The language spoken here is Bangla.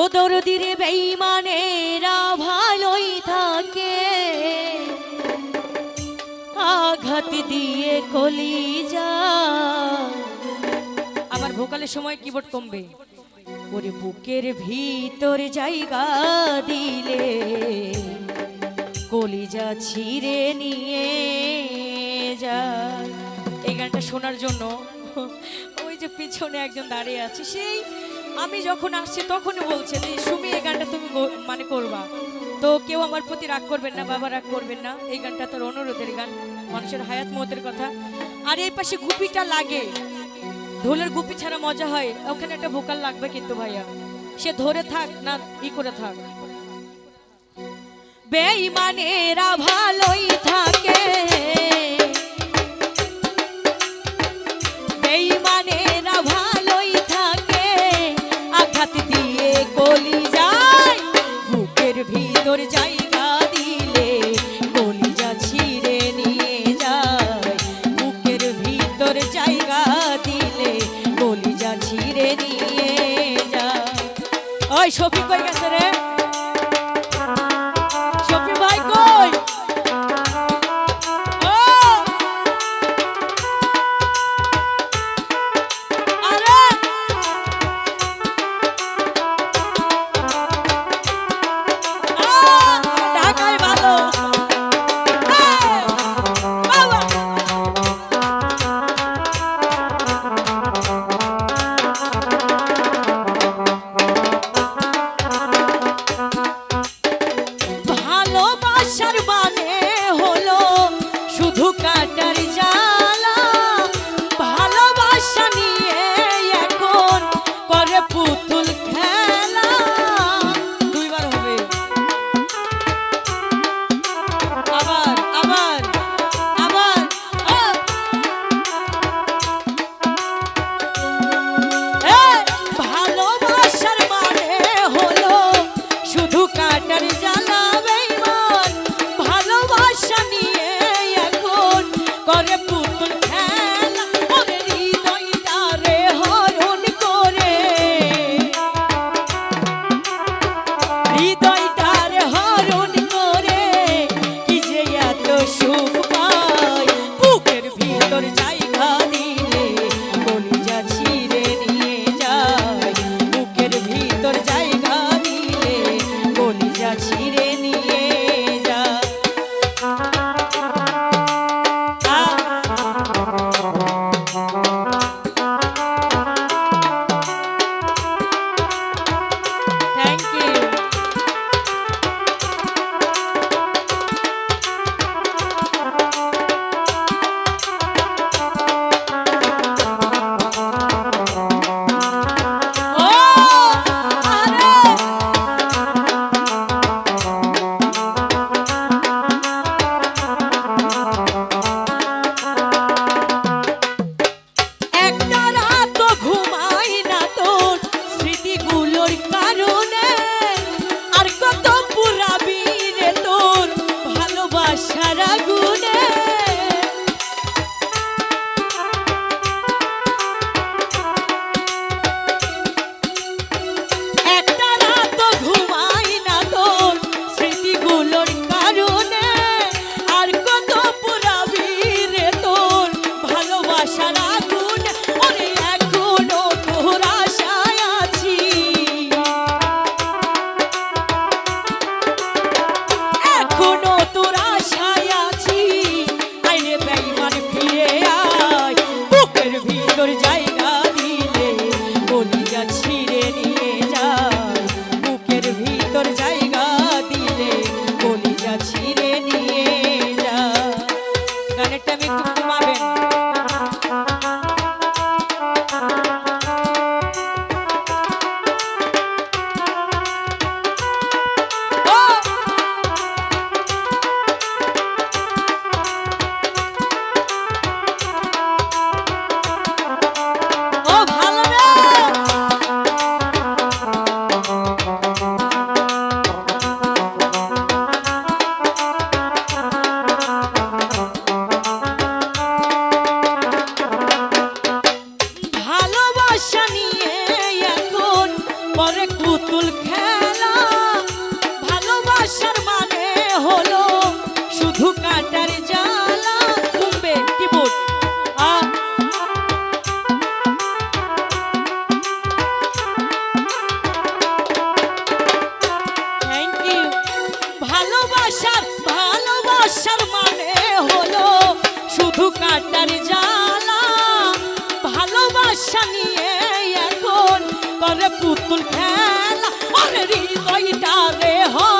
ও দরদিরে বেইমানেরা ভালোই থাকে। আঘাত দিয়ে কলি যা আমার ভোকালের সময় কিবোর্ড কমবে। ওরে বুকের ভিতর জায়গা দিলে কলিজা ছিঁড়ে নিয়ে যায়। এই গানটা শোনার জন্য ওই যে পিছনে একজন দাঁড়িয়ে আছে, সেই আমি যখন আসছি, তখনই বলছে যে সুমি, এই গানটা তুমি মানে করবা। তো কেউ আমার প্রতি রাগ করবেন না, বাবা রাগ করবেন না। এই গানটা তোর অনুরোধের গান, মানুষের হায়াত মতের কথা। আর এই পাশে গুপিটা লাগে। ঢোলের গুপি ছাড়া মজা হয়। ওখানে একটা ভোকাল লাগবে কিন্তু ভাইয়া। সে ধরে থাক না, ই করে থাক। বেঈমানেরা ভালোই থাকে। বেঈমানেরা ওই শফিক গেছে রে। ছিড়ে নিয়ে কাটার জালা ভালোবাসা নিয়ে এখন করে পুতুল খেলা। আর হৃদয়টা রে হয়।